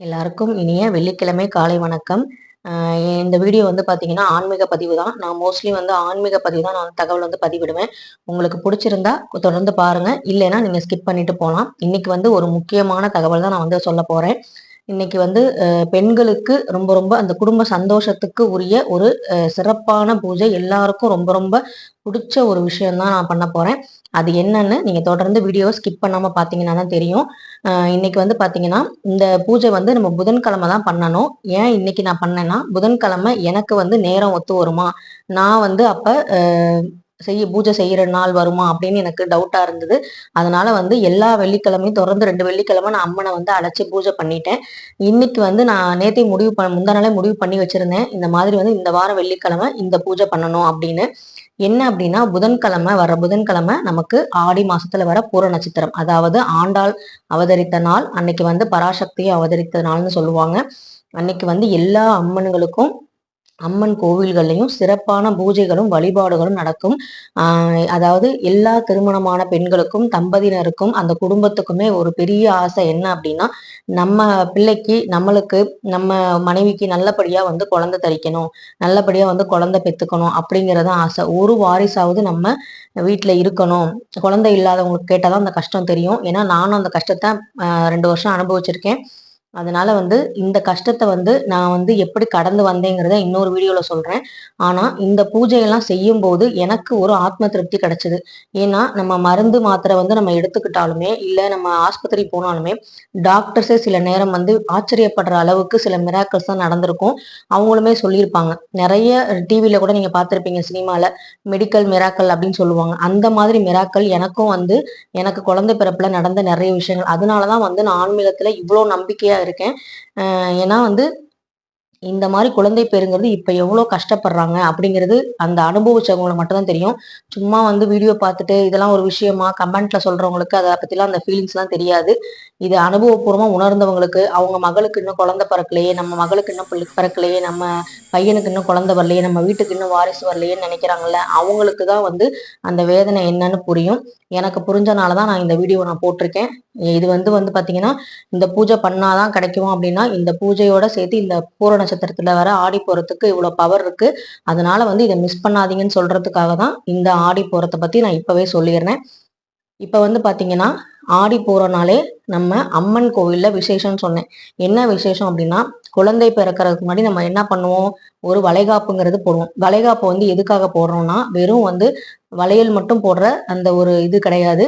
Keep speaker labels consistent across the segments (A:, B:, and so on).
A: எல்லாருக்கும் இனிய வெள்ளிக்கிழமை காலை வணக்கம். இந்த வீடியோ வந்து பார்த்தீங்கன்னா ஆன்மீக பதிவு தான். நான் மோஸ்ட்லி வந்து ஆன்மீக பதிவு தான் நான் தகவல் வந்து பதிவிடுவேன். உங்களுக்கு பிடிச்சிருந்தா தொடர்ந்து பாருங்க. இல்லைன்னா நீங்கள் ஸ்கிப் பண்ணிட்டு போகலாம் இன்னைக்கு வந்து ஒரு முக்கியமான தகவல் தான் நான் வந்து சொல்ல போகிறேன் இன்னைக்கு வந்து பெண்களுக்கு ரொம்ப ரொம்ப அந்த குடும்ப சந்தோஷத்துக்கு உரிய ஒரு சிறப்பான பூஜை எல்லாருக்கும் ரொம்ப ரொம்ப பிடிச்ச ஒரு விஷயம் தான் நான் பண்ண போறேன். அது என்னன்னு நீங்க தொடர்ந்து வீடியோவை ஸ்கிப் பண்ணாம பாத்தீங்கன்னா தான் தெரியும். இன்னைக்கு வந்து பாத்தீங்கன்னா இந்த பூஜை வந்து நம்ம புதன்கிழமை தான் பண்ணணும். ஏன் இன்னைக்கு நான் பண்ணேன்னா புதன்கிழமை எனக்கு வந்து நேரம் ஒத்து வருமா? நான் வந்து அப்ப செய்ய பூஜை செய்யற நாள் வருமா அப்படின்னு எனக்கு டவுட்டா இருந்தது. அதனால வந்து எல்லா வெள்ளிக்கிழமையும் தொடர்ந்து ரெண்டு வெள்ளிக்கிழமை நான் அம்மனை வந்து அழைச்சி பூஜை பண்ணிட்டேன். இன்னைக்கு வந்து நான் நேற்றை முடிவு பண்ண முந்தா நாளே முடிவு பண்ணி வச்சிருந்தேன். இந்த மாதிரி வந்து இந்த வாரம் வெள்ளிக்கிழமை இந்த பூஜை பண்ணணும் அப்படின்னு. என்ன அப்படின்னா புதன்கிழமை வர புதன்கிழமை நமக்கு ஆடி மாசத்துல வர பூர நட்சத்திரம். அதாவது ஆண்டாள் அவதரித்த நாள் அன்னைக்கு வந்து பராசக்தியும் அவதரித்த நாள்னு சொல்லுவாங்க. அன்னைக்கு வந்து எல்லா அம்மனுங்களுக்கும் அம்மன் கோவில்கள்லையும் சிறப்பான பூஜைகளும் வழிபாடுகளும் நடக்கும். அதாவது எல்லா திருமணமான பெண்களுக்கும் தம்பதியினருக்கும் அந்த குடும்பத்துக்குமே ஒரு பெரிய ஆசை என்ன அப்படின்னா நம்ம பிள்ளைக்கு நம்மளுக்கு நம்ம மனைவிக்கு நல்லபடியா வந்து குழந்தை தரிக்கணும் நல்லபடியா வந்து குழந்தை பெத்துக்கணும் அப்படிங்கிறத ஆசை. ஒரு வாரிசாவது நம்ம வீட்டுல இருக்கணும். குழந்தை இல்லாதவங்களுக்கு கேட்டாதான் அந்த கஷ்டம் தெரியும். ஏன்னா நானும் அந்த கஷ்டத்தை ரெண்டு வருஷம் அனுபவிச்சிருக்கேன். அதனால வந்து இந்த கஷ்டத்தை வந்து நான் வந்து எப்படி கடந்து வந்தேங்கிறத இன்னொரு வீடியோவில் சொல்கிறேன் ஆனால் இந்த பூஜையெல்லாம் செய்யும் போது எனக்கு ஒரு ஆத்ம திருப்தி கிடைச்சது. ஏன்னா நம்ம மருந்து மாத்திரை வந்து நம்ம எடுத்துக்கிட்டாலுமே இல்லை நம்ம ஆஸ்பத்திரி போனாலுமே டாக்டர்ஸே சில நேரம் வந்து ஆச்சரியப்படுற அளவுக்கு சில மிராக்கல்ஸ் தான் நடந்திருக்கும். அவங்களுமே சொல்லியிருப்பாங்க. நிறைய டிவியில் கூட நீங்கள் பார்த்துருப்பீங்க சினிமாவில் மெடிக்கல் மிராக்கல் அப்படின்னு சொல்லுவாங்க. அந்த மாதிரி மிராக்கல் எனக்கும் வந்து எனக்கு குழந்தை பிறப்பில் நடந்த நிறைய விஷயங்கள். அதனால தான் வந்து நான் ஆன்மீகத்தில் இவ்வளோ நம்பிக்கையாக இருக்கேன். ஏன்னா வந்து இந்த மாதிரி குழந்தை பேருங்கிறது இப்போ எவ்வளோ கஷ்டப்படுறாங்க அப்படிங்கிறது அந்த அனுபவிச்சவங்களுக்கு மட்டும்தான் தெரியும். சும்மா வந்து வீடியோ பார்த்துட்டு இதெல்லாம் ஒரு விஷயமா கமெண்ட்ல சொல்றவங்களுக்கு அதை பற்றிலாம் அந்த ஃபீலிங்ஸ்லாம் தெரியாது. இது அனுபவபூர்வமாக உணர்ந்தவங்களுக்கு அவங்க மகளுக்கு இன்னும் குழந்தை பிறக்கலையே நம்ம மகளுக்கு இன்னும் பிறக்கலையே நம்ம பையனுக்கு இன்னும் குழந்தை வரலையே நம்ம வீட்டுக்கு இன்னும் வாரிசு வரலையேன்னு நினைக்கிறாங்கல்ல அவங்களுக்கு தான் வந்து அந்த வேதனை என்னன்னு புரியும். எனக்கு புரிஞ்சனால தான் நான் இந்த வீடியோ நான் போட்டிருக்கேன். இது வந்து வந்து பார்த்தீங்கன்னா இந்த பூஜை பண்ணாதான் கிடைக்கும் அப்படின்னா இந்த பூஜையோட சேர்த்து இந்த பூரண நட்சத்திரத்துல வர ஆடி போறதுக்கு இவ்வளவு பவர் இருக்கு. அதனால வந்து இதை மிஸ் பண்ணாதீங்கன்னு சொல்றதுக்காக தான் இந்த ஆடி போறத பத்தி நான் இப்பவே சொல்லிடுறேன். இப்ப வந்து பாத்தீங்கன்னா ஆடி போறனாலே நம்ம அம்மன் கோவில்ல விசேஷம்னு சொன்னேன். என்ன விசேஷம் அப்படின்னா குழந்தை பிறக்கிறதுக்கு முன்னாடி நம்ம என்ன பண்ணுவோம்? ஒரு வளைகாப்புங்கிறது போடுவோம். வளைகாப்பு வந்து எதுக்காக போடுறோம்னா வெறும் வந்து வளையல் மட்டும் போடுற அந்த ஒரு இது கிடையாது.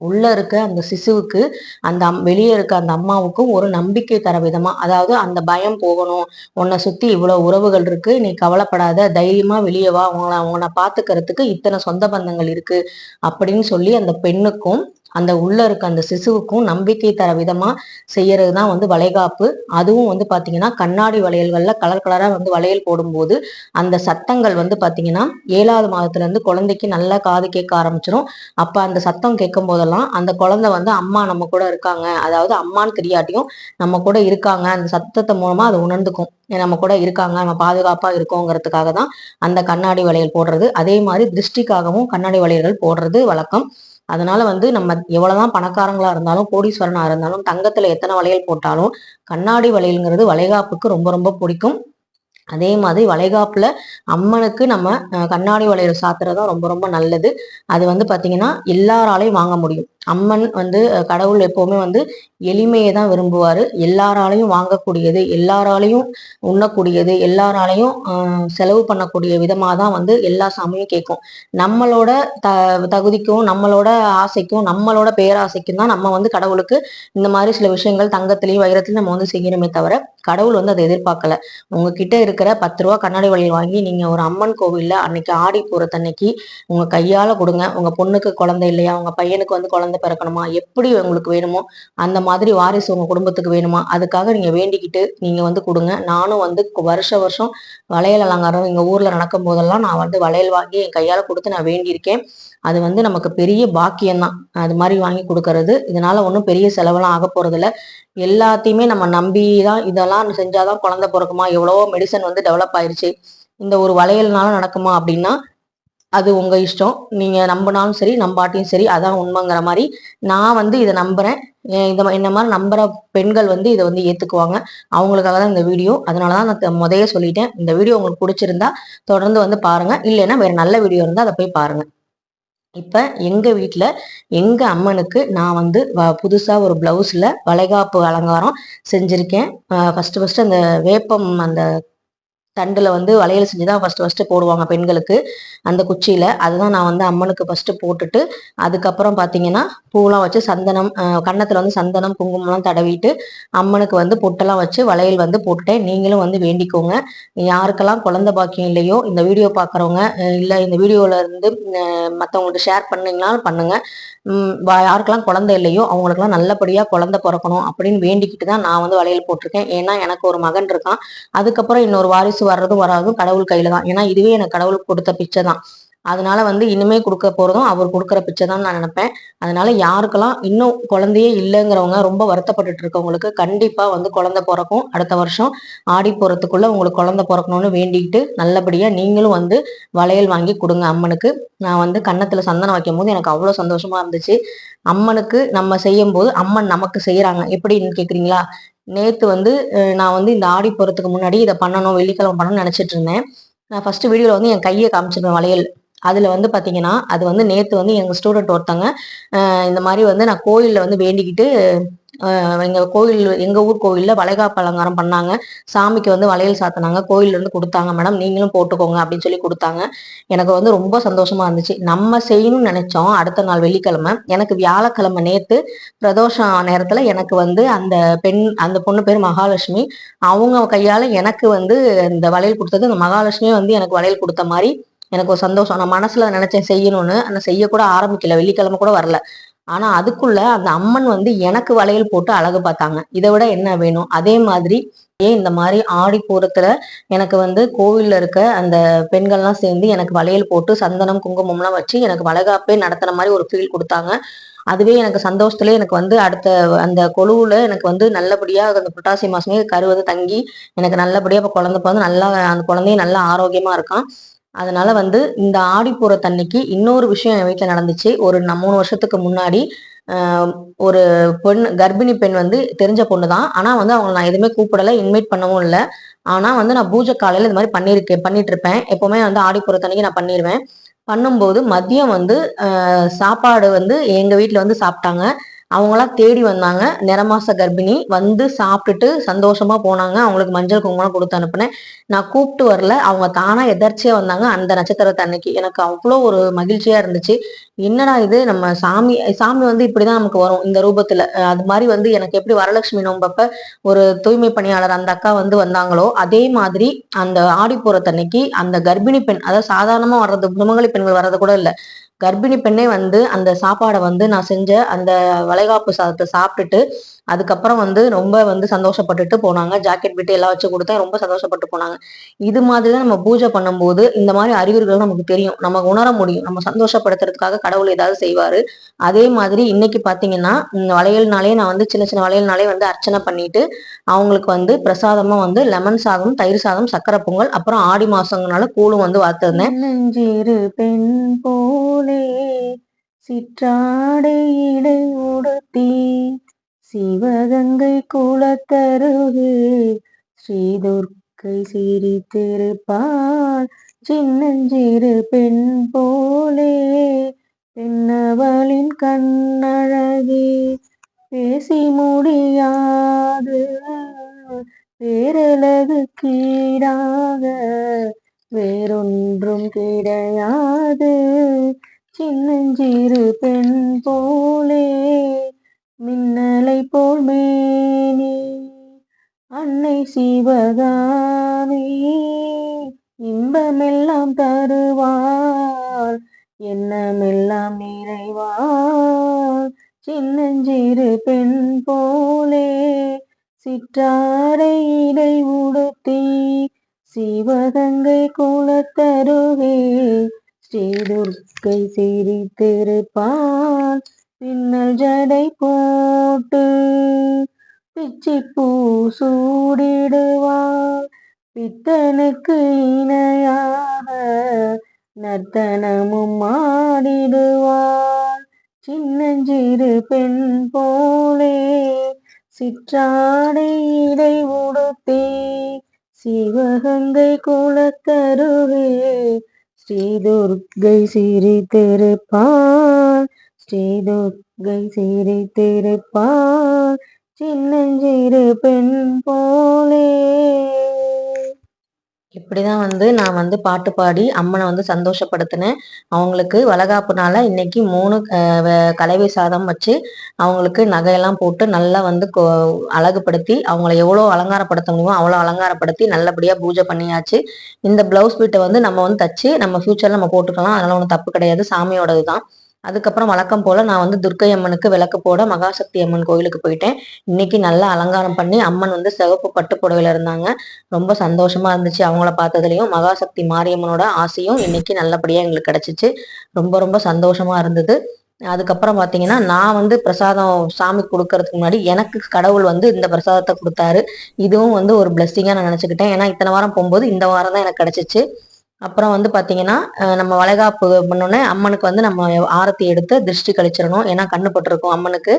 A: உள்ளே இருக்க அந்த சிசுவுக்கு அந்த வெளியே இருக்க அந்த அம்மாவுக்கும் ஒரு நம்பிக்கை தர விதமாக அதாவது அந்த பயம் போகணும். உன்னை சுற்றி இவ்வளோ உறவுகள் இருக்குது நீ கவலைப்படாத தைரியமாக வெளியே வா உங்களை அவங்கள பார்த்துக்கிறதுக்கு இத்தனை சொந்த பந்தங்கள் இருக்குது அப்படின்னு சொல்லி அந்த பெண்ணுக்கும் அந்த உள்ள இருக்க அந்த சிசுவுக்கும் நம்பிக்கை தர விதமா செய்யறது தான் வந்து வளைகாப்பு. அதுவும் வந்து பாத்தீங்கன்னா கண்ணாடி வளையல்கள்ல கலர் கலரா வந்து வளையல் போடும்போது அந்த சத்தங்கள் வந்து பாத்தீங்கன்னா ஏழாவது மாதத்துல இருந்து குழந்தைக்கு நல்லா காது கேட்க ஆரம்பிச்சிடும் அப்ப அந்த சத்தம் கேட்கும் போதெல்லாம் அந்த குழந்தை வந்து அம்மா நம்ம கூட இருக்காங்க. அதாவது அம்மான்னு தெரியாட்டியும் நம்ம கூட இருக்காங்க. அந்த சத்தத்தை மூலமா அதை உணர்ந்துக்கும். நம்ம கூட இருக்காங்க நம்ம பாதுகாப்பா இருக்கோங்கிறதுக்காக தான் அந்த கண்ணாடி வளையல் போடுறது. அதே மாதிரி திருஷ்டிக்காகவும் கண்ணாடி வளையல்கள் போடுறது வழக்கம். அதனால வந்து நம்ம எவ்வளவுதான் பணக்காரங்களா இருந்தாலும் கோடீஸ்வரனா இருந்தாலும் தங்கத்துல எத்தனை வளையல் போட்டாலும் கண்ணாடி வளையல்ங்கிறது வளைகாப்புக்கு ரொம்ப ரொம்ப பிடிக்கும். அதே மாதிரி வளைகாப்புல அம்மனுக்கு நம்ம கண்ணாடி வளையல் சாத்துறதும் ரொம்ப ரொம்ப நல்லது. அது வந்து பாத்தீங்கன்னா எல்லாராலையும் வாங்க முடியும். அம்மன் வந்து கடவுள் எப்பவுமே வந்து எளிமையை தான் விரும்புவார். எல்லாராலையும் வாங்கக்கூடியது எல்லாராலையும் உண்ணக்கூடியது எல்லாராலையும் செலவு பண்ணக்கூடிய விதமாக தான் வந்து எல்லா சாமியும் கேட்கும் நம்மளோட த தகுதிக்கும் நம்மளோட ஆசைக்கும் நம்மளோட பேராசைக்கும் தான் நம்ம வந்து கடவுளுக்கு இந்த மாதிரி சில விஷயங்கள் தங்கத்திலையும் வைரத்திலையும் நம்ம வந்து செய்யணுமே தவிர கடவுள் வந்து அதை எதிர்பார்க்கல. உங்ககிட்ட இருக்கிற பத்து ரூபா கண்ணாடி வளையல் வாங்கி நீங்க ஒரு அம்மன் கோவில்ல அன்னைக்கு ஆடி போறதன்னைக்கு உங்க கையால கொடுங்க. உங்க பொண்ணுக்கு குழந்தை இல்லையா? உங்க பையனுக்கு வந்து குழந்தை பிறக்கணுமா? எப்படி உங்களுக்கு வேணுமோ அந்த மாதிரி வாரிசு உங்க குடும்பத்துக்கு வேணுமா? அதுக்காக நீங்க வேண்டிக்கிட்டு நீங்க வந்து கொடுங்க. நானும் வந்து வருஷ வருஷம் வளையல் அலங்காரம் எங்க ஊர்ல நடக்கும் போதெல்லாம் நான் வந்து வளையல் வாங்கி என் கையால கொடுத்து நான் வேண்டியிருக்கேன். அது வந்து நமக்கு பெரிய பாக்கியம்தான். அது மாதிரி வாங்கி கொடுக்கறது. இதனால ஒன்றும் பெரிய செலவெல்லாம் ஆக போறதில்ல எல்லாத்தையுமே நம்ம நம்பி தான் இதெல்லாம் செஞ்சாதான் குழந்தை பிறக்குமா? எவ்வளவோ மெடிசன் வந்து டெவலப் ஆயிருச்சு. இந்த ஒரு வளையல்னால நடக்குமா அப்படின்னா அது உங்க இஷ்டம். நீங்க நம்பினாலும் சரி நம்பாட்டியும் சரி அதான் உண்மைங்கிற மாதிரி நான் வந்து இதை நம்புறேன். இந்த என்ன மாதிரி நம்புற பெண்கள் வந்து இதை வந்து ஏத்துக்குவாங்க. அவங்களுக்காக தான் இந்த வீடியோ. அதனாலதான் நான் முதைய சொல்லிட்டேன். இந்த வீடியோ உங்களுக்கு பிடிச்சிருந்தா தொடர்ந்து வந்து பாருங்க. இல்லைன்னா வேற நல்ல வீடியோ இருந்தா அதை போய் பாருங்க. இப்போ எங்கள் வீட்டில் எங்கள் அம்மனுக்கு நான் வந்து வ புதுசாக ஒரு ப்ளவுஸில் வளைகாப்பு அலங்காரம் செஞ்சுருக்கேன். ஃபஸ்ட்டு ஃபஸ்ட்டு அந்த வேப்பம் அந்த தண்டில் வந்து வளையல் செஞ்சு தான் ஃபஸ்ட்டு ஃபஸ்ட்டு போடுவாங்க பெண்களுக்கு அந்த குச்சியில். அதுதான் நான் வந்து அம்மனுக்கு ஃபஸ்ட்டு போட்டுட்டு அதுக்கப்புறம் பார்த்தீங்கன்னா பூலாம் வச்சு சந்தனம் கன்னத்தில் வந்து சந்தனம் குங்குமம்லாம் தடவிட்டு அம்மனுக்கு வந்து பொட்டெல்லாம் வச்சு வளையல் வந்து போட்டுட்டேன். நீங்களும் வந்து வேண்டிக்கோங்க. யாருக்கெல்லாம் குழந்த பாக்கியம் இல்லையோ இந்த வீடியோ பார்க்குறவங்க இல்லை இந்த வீடியோல இருந்து மற்றவங்கள்ட்ட ஷேர் பண்ணிங்கனாலும் பண்ணுங்கள் யாருக்கெல்லாம் குழந்தை இல்லையோ அவங்களுக்குலாம் நல்லபடியாக குழந்தை பிறக்கணும் அப்படின்னு வேண்டிக்கிட்டு தான் நான் வந்து வளையல் போட்டிருக்கேன். ஏன்னா எனக்கு ஒரு மகன் இருக்கான். அதுக்கப்புறம் இன்னொரு வாரிசு வர்றதும் வராதும் கடவுள் கையில தான். ஏன்னா இதுவே எனக்கு கடவுள் கொடுத்த பிச்சை தான். அதனால வந்து இனிமே கொடுக்க போறதும் அவர் கொடுக்குற பிச்சை தான் நான் நினைப்பேன். அதனால யாருக்கெல்லாம் இன்னும் குழந்தையே இல்லைங்கிறவங்க ரொம்ப வருத்தப்பட்டுட்டு இருக்கவங்களுக்கு கண்டிப்பா வந்து குழந்தை பிறக்கும். அடுத்த வருஷம் ஆடி போறதுக்குள்ள உங்களுக்கு குழந்தை பிறக்கணும்னு வேண்டிக்கிட்டு நல்லபடியா நீங்களும் வந்து வளையல் வாங்கி கொடுங்க அம்மனுக்கு. நான் வந்து கன்னத்துல சந்தனம் வைக்கும் போது எனக்கு அவ்வளவு சந்தோஷமா இருந்துச்சு. அம்மனுக்கு நம்ம செய்யும் போது அம்மன் நமக்கு செய்யறாங்க எப்படின்னு கேக்குறீங்களா? நேற்று வந்து நான் வந்து இந்த ஆடி போகிறதுக்கு முன்னாடி இதை பண்ணணும் வெள்ளிக்கிழமை பண்ணணும்னு நினச்சிட்டு இருந்தேன். நான் ஃபஸ்ட்டு வீடியோவில் வந்து என் கையை காமிச்சிருவேன் வளையல். அதில் வந்து பார்த்தீங்கன்னா அது வந்து நேற்று வந்து எங்கள் ஸ்டூடெண்ட் ஒருத்தங்க இந்த மாதிரி வந்து நான் கோயிலில் வந்து வேண்டிக்கிட்டு எங்கள் கோயில் எங்கள் ஊர் கோயிலில் வளைகாப்பு அலங்காரம் பண்ணாங்க. சாமிக்கு வந்து வளையல் சாத்தினாங்க. கோயில்ல கொடுத்தாங்க மேடம் நீங்களும் போட்டுக்கோங்க அப்படின்னு சொல்லி கொடுத்தாங்க. எனக்கு வந்து ரொம்ப சந்தோஷமாக இருந்துச்சு. நம்ம செய்யணும்னு நினச்சோம் அடுத்த நாள் வெள்ளிக்கிழமை. எனக்கு வியாழக்கிழமை நேற்று பிரதோஷம் நேரத்தில் எனக்கு வந்து அந்த பெண் அந்த பொண்ணு பேர் மகாலட்சுமி. அவங்க கையால் எனக்கு வந்து இந்த வளையல் கொடுத்தது. அந்த மகாலட்சுமியே வந்து எனக்கு வளையல் கொடுத்த மாதிரி எனக்கு ஒரு சந்தோஷம். நான் மனசுல நினைச்சேன் செய்யணும்னு. ஆனால் செய்யக்கூட ஆரம்பிக்கல. வெள்ளிக்கிழமை கூட வரல. ஆனா அதுக்குள்ள அந்த அம்மன் வந்து எனக்கு வளையல் போட்டு அழகு பார்த்தாங்க. இதை விட என்ன வேணும்? அதே மாதிரி ஏன் இந்த மாதிரி ஆடி பூரத்துல எனக்கு வந்து கோவில்ல இருக்க அந்த பெண்கள்லாம் சேர்ந்து எனக்கு வளையல் போட்டு சந்தனம் குங்குமம்லாம் வச்சு எனக்கு வளகாப்பே நடத்துன மாதிரி ஒரு ஃபீல் கொடுத்தாங்க. அதுவே எனக்கு சந்தோஷத்துல எனக்கு வந்து அடுத்த அந்த கொழுவுல எனக்கு வந்து நல்லபடியா அந்த புரட்டாசி மாசமே கருவது தங்கி எனக்கு நல்லபடியா இப்போ குழந்தை பிறந்து நல்லா அந்த குழந்தையும் நல்லா ஆரோக்கியமா இருக்கான். அதனால வந்து இந்த ஆடிப்பூர தண்ணிக்கு இன்னொரு விஷயம் என் வீட்டில் நடந்துச்சு. ஒரு மூணு வருஷத்துக்கு முன்னாடி ஒரு பெண் கர்ப்பிணி பெண் வந்து தெரிஞ்ச பொண்ணு தான் ஆனால் வந்து அவங்க நான் எதுவுமே கூப்பிடலை இன்வைட் பண்ணவும் இல்லை. ஆனால் வந்து நான் பூஜை காலையில் இது மாதிரி பண்ணியிருக்கேன் பண்ணிட்டு இருப்பேன் எப்போவுமே வந்து ஆடிப்புற தண்ணிக்கு நான் பண்ணிடுவேன் பண்ணும்போது மதியம் வந்து சாப்பாடு வந்து எங்கள் வீட்டில் வந்து சாப்பிட்டாங்க. அவங்களாம் தேடி வந்தாங்க. நிறமாச கர்ப்பிணி வந்து சாப்பிட்டுட்டு சந்தோஷமா போனாங்க. அவங்களுக்கு மஞ்சள் குங்குமம் கொடுத்து அனுப்புனேன். நான் கூப்பிட்டு வரல. அவங்க தானா எதர்ச்சியா வந்தாங்க. அந்த நட்சத்திரத்தை அன்னைக்கு எனக்கு அவ்வளோ ஒரு மகிழ்ச்சியா இருந்துச்சு. என்னடா இது? நம்ம சாமி சாமி வந்து இப்படிதான் நமக்கு வரும். இந்த ரூபத்துல. அது மாதிரி வந்து எனக்கு எப்படி வரலட்சுமி நோம்பப்ப ஒரு தூய்மை பணியாளர் அந்த அக்கா வந்து வந்தாங்களோ அதே மாதிரி அந்த ஆடி போறத்தன்னைக்கு அந்த கர்ப்பிணி பெண் அதாவது சாதாரணமா வர்றது பிரமகளி பெண்கள் வர்றது கூட இல்லை. கர்ப்பிணி பெண்ணே வந்து அந்த சாப்பாடை வந்து நான் செஞ்ச அந்த வளைகாப்பு சாதத்தை சாப்பிட்டுட்டு அதுக்கப்புறம் வந்து ரொம்ப வந்து சந்தோஷப்பட்டுட்டு போனாங்க. ஜாக்கெட் விட்டு எல்லாம் வச்சு கொடுத்தேன். ரொம்ப சந்தோஷப்பட்டு போனாங்க. இது மாதிரி தான் நம்ம பூஜை பண்ணும்போது இந்த மாதிரி அறிகுறிகள் நமக்கு தெரியும். நம்ம உணர முடியும். நம்ம சந்தோஷப்படுத்துறதுக்காக கடவுள் ஏதாவது செய்வாரு. அதே மாதிரி இன்னைக்கு பாத்தீங்கன்னா வளையல்னாலே நான் வந்து சின்ன சின்ன வளையல்னாலே வந்து அர்ச்சனை பண்ணிட்டு அவங்களுக்கு வந்து பிரசாதமா வந்து லெமன் சாதம் தயிர் சாதம் சக்கரை பொங்கல் அப்புறம் ஆடி மாசங்கனால கூழும் வந்து வாத்துருந்தேன். பெண் போலே சிற்றாடை இடை உடுத்தி சிவகங்கை குளத்தருகு ஸ்ரீதுர்க்கை சிரித்திருப்பாள். சின்னஞ்சிறு பெண் போலே. பெண்ணவளின் கண்ணழகே பேசி முடியாது. பேரழகு கீடாக வேறொன்றும் கிடையாது. சின்னஞ்சிறு பெண் போலே. மின்னலை போல் மேனி அன்னை சிவகாமி இன்பமெல்லாம் தருவார் எண்ணமெல்லாம் நிறைவார் சின்னஞ்சிறு பெண் போலே சிற்றாரை இடை உடுத்தி சிவகங்கை குலத்தருகே ஸ்ரீதுர்க்கை சிரித்திருப்பான் பின்னல் ஜடை போட்டு பிச்சிப்பூ சூடிடுவாள் பித்தனுக்கு இணையாக நர்த்தனமும் ஆடிடுவாள் சின்னஞ்சிறு பெண் போலே சிற்றாடையிடை உடுத்தே உடுத்தி சிவகங்கை குலத்தருவே ஸ்ரீதுர்கை சிரித்திருப்பான் ஸ்ரீதுர்கை சிரித்திருப்பாள் சின்னஞ்சிறு பெண் போலே. இப்படிதான் வந்து நான் வந்து பாட்டு பாடி அம்மனை வந்து சந்தோஷப்படுத்தினேன். அவங்களுக்கு வளகாப்புனால இன்னைக்கு மூணு கலவை சாதம் வச்சு அவங்களுக்கு நகையெல்லாம் போட்டு நல்லா வந்து அழகுபடுத்தி அவங்கள எவ்வளோ அலங்காரப்படுத்த முடியுமோ அவ்வளோ அலங்காரப்படுத்தி நல்லபடியாக பூஜை பண்ணியாச்சு. இந்த பிளவுஸ் பீட்டை வந்து நம்ம வந்து தச்சு நம்ம ஃபியூச்சரில் நம்ம போட்டுக்கலாம். அதனால ஒன்றும் தப்பு கிடையாது. சாமியோடது தான் அதுக்கப்புறம் வழக்கம் போல நான் வந்து துர்க்கை அம்மனுக்கு விளக்கு போட மகாசக்தி அம்மன் கோயிலுக்கு போயிட்டேன். இன்னைக்கு நல்லா அலங்காரம் பண்ணி அம்மன் வந்து சிவப்பு பட்டு புடவையில இருந்தாங்க. ரொம்ப சந்தோஷமா இருந்துச்சு அவங்கள பார்த்ததுலயும். மகாசக்தி மாரியம்மனோட ஆசையும் இன்னைக்கு நல்லபடியா எங்களுக்கு கிடைச்சிச்சு. ரொம்ப ரொம்ப சந்தோஷமா இருந்தது. அதுக்கப்புறம் பார்த்தீங்கன்னா நான் வந்து பிரசாதம் சாமி கொடுக்கறதுக்கு முன்னாடி எனக்கு கடவுள் வந்து இந்த பிரசாதத்தை கொடுத்தாரு. இதுவும் வந்து ஒரு பிளஸ்ஸிங்காக நான் நினச்சிக்கிட்டேன். ஏன்னா இத்தனை வாரம் போகும்போது இந்த வாரம் தான் எனக்கு கிடைச்சிச்சு. அப்புறம் வந்து பார்த்தீங்கன்னா நம்ம வளைகாப்பு பண்ணோன்னே அம்மனுக்கு வந்து நம்ம ஆரத்தி எடுத்து திருஷ்டி கழிச்சிடணும். ஏன்னா கண்ணு போட்டிருக்கும் அம்மனுக்கு.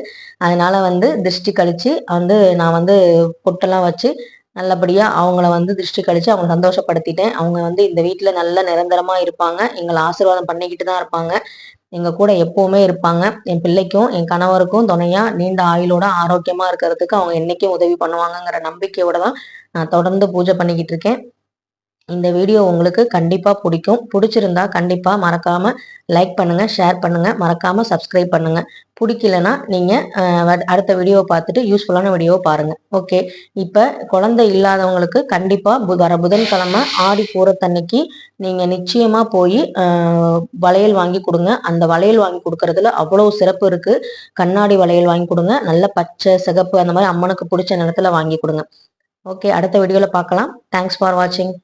A: அதனால வந்து திருஷ்டி கழிச்சு வந்து நான் வந்து பொட்டெல்லாம் வச்சு நல்லபடியாக அவங்கள வந்து திருஷ்டி கழிச்சு அவங்க சந்தோஷப்படுத்திட்டேன். அவங்க வந்து இந்த வீட்டில் நல்ல நிரந்தரமாக இருப்பாங்க. எங்களை ஆசீர்வாதம் பண்ணிக்கிட்டு தான் இருப்பாங்க. எங்க கூட எப்பவுமே இருப்பாங்க. என் பிள்ளைக்கும் என் கணவருக்கும் துணையா நீண்ட ஆயுளோட ஆரோக்கியமா இருக்கிறதுக்கு அவங்க என்னைக்கும் உதவி பண்ணுவாங்கங்கிற நம்பிக்கையோட தான் நான் தொடர்ந்து பூஜை பண்ணிக்கிட்டு இருக்கேன். இந்த வீடியோ உங்களுக்கு கண்டிப்பாக பிடிக்கும். பிடிச்சிருந்தா கண்டிப்பாக மறக்காம லைக் பண்ணுங்கள் ஷேர் பண்ணுங்கள் மறக்காமல் சப்ஸ்கிரைப் பண்ணுங்கள் பிடிக்கலனா நீங்கள் அடுத்த வீடியோவை பார்த்துட்டு யூஸ்ஃபுல்லான வீடியோவை பாருங்கள் ஓகே இப்போ குழந்தை இல்லாதவங்களுக்கு கண்டிப்பாக வர புதன்கிழமை ஆடி பூரத்தன்னைக்கு நீங்கள் நிச்சயமாக போய் வளையல் வாங்கி கொடுங்க. அந்த வளையல் வாங்கி கொடுக்கறதுல அவ்வளோ சிறப்பு இருக்குது கண்ணாடி வளையல் வாங்கி கொடுங்க. நல்ல பச்சை சிகப்பு அந்த மாதிரி அம்மனுக்கு பிடிச்ச நிறத்துல வாங்கி கொடுங்க. ஓகே அடுத்த வீடியோவில் பார்க்கலாம். தேங்க்ஸ் ஃபார் வாட்சிங்